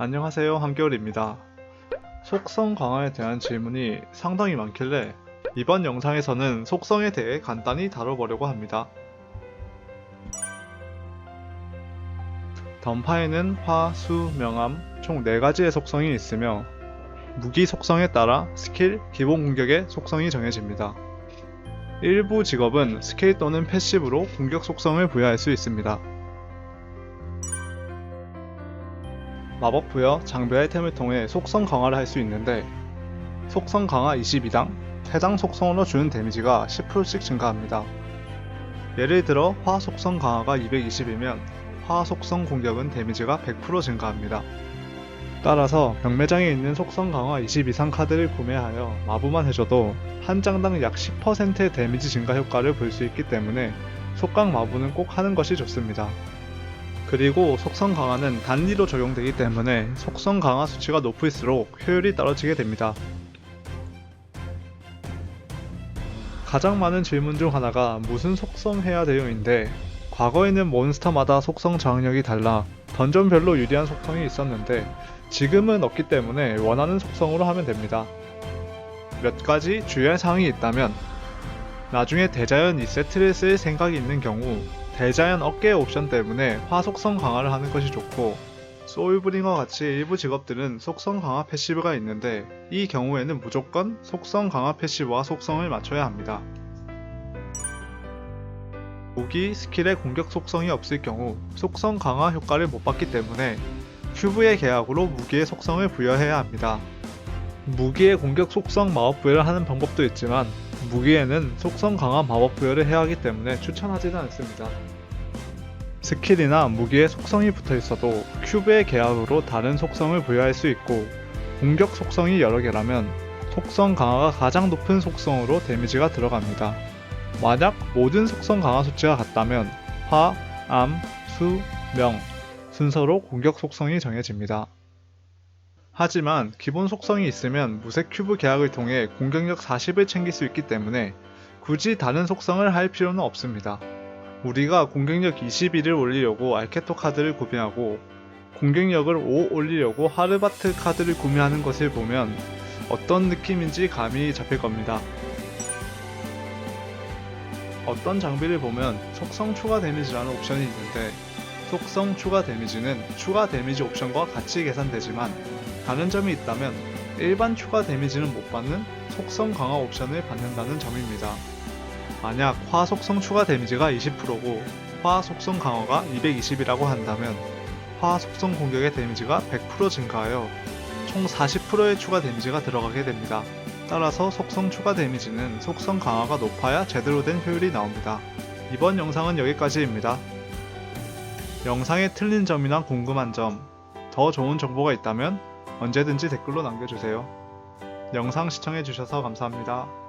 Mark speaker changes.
Speaker 1: 안녕하세요 한겨울입니다. 속성 강화에 대한 질문이 상당히 많길래 이번 영상에서는 속성에 대해 간단히 다뤄보려고 합니다. 던파에는 화, 수, 명암 총 4가지의 속성이 있으며 무기 속성에 따라 스킬, 기본 공격의 속성이 정해집니다. 일부 직업은 스킬 또는 패시브로 공격 속성을 부여할 수 있습니다. 마법 부여, 장비 아이템을 통해 속성 강화를 할 수 있는데 속성 강화 22당 해당 속성으로 주는 데미지가 10%씩 증가합니다. 예를 들어 화 속성 강화가 220이면 화 속성 공격은 데미지가 100% 증가합니다. 따라서 경매장에 있는 속성 강화 20 이상 카드를 구매하여 마부만 해줘도 한 장당 약 10%의 데미지 증가 효과를 볼 수 있기 때문에 속강 마부는 꼭 하는 것이 좋습니다. 그리고 속성 강화는 단리로 적용되기 때문에 속성 강화 수치가 높을수록 효율이 떨어지게 됩니다. 가장 많은 질문 중 하나가 무슨 속성 해야 돼요인데 과거에는 몬스터마다 속성 저항력이 달라 던전별로 유리한 속성이 있었는데 지금은 없기 때문에 원하는 속성으로 하면 됩니다. 몇 가지 주의할 사항이 있다면 나중에 대자연 2세트를 쓸 생각이 있는 경우 대자연 어깨 옵션 때문에 화속성 강화를 하는 것이 좋고 소울브링어 같이 일부 직업들은 속성 강화 패시브가 있는데 이 경우에는 무조건 속성 강화 패시브와 속성을 맞춰야 합니다. 무기, 스킬의 공격 속성이 없을 경우 속성 강화 효과를 못 받기 때문에 큐브의 계약으로 무기의 속성을 부여해야 합니다. 무기의 공격 속성 마법 부여를 하는 방법도 있지만 무기에는 속성 강화 마법 부여를 해야 하기 때문에 추천하지는 않습니다. 스킬이나 무기에 속성이 붙어 있어도 큐브의 계약으로 다른 속성을 부여할 수 있고 공격 속성이 여러 개라면 속성 강화가 가장 높은 속성으로 데미지가 들어갑니다. 만약 모든 속성 강화 수치가 같다면 화, 암, 수, 명 순서로 공격 속성이 정해집니다. 하지만 기본 속성이 있으면 무색 큐브 계약을 통해 공격력 40을 챙길 수 있기 때문에 굳이 다른 속성을 할 필요는 없습니다. 우리가 공격력 21을 올리려고 알케토 카드를 구매하고 공격력을 5 올리려고 하르바트 카드를 구매하는 것을 보면 어떤 느낌인지 감이 잡힐 겁니다. 어떤 장비를 보면 속성 추가 데미지라는 옵션이 있는데 속성 추가 데미지는 추가 데미지 옵션과 같이 계산되지만 다른 점이 있다면 일반 추가 데미지는 못 받는 속성 강화 옵션을 받는다는 점입니다. 만약 화 속성 추가 데미지가 20%고 화 속성 강화가 220이라고 한다면 화 속성 공격의 데미지가 100% 증가하여 총 40%의 추가 데미지가 들어가게 됩니다. 따라서 속성 추가 데미지는 속성 강화가 높아야 제대로 된 효율이 나옵니다. 이번 영상은 여기까지입니다. 영상에 틀린 점이나 궁금한 점, 더 좋은 정보가 있다면 언제든지 댓글로 남겨주세요. 영상 시청해주셔서 감사합니다.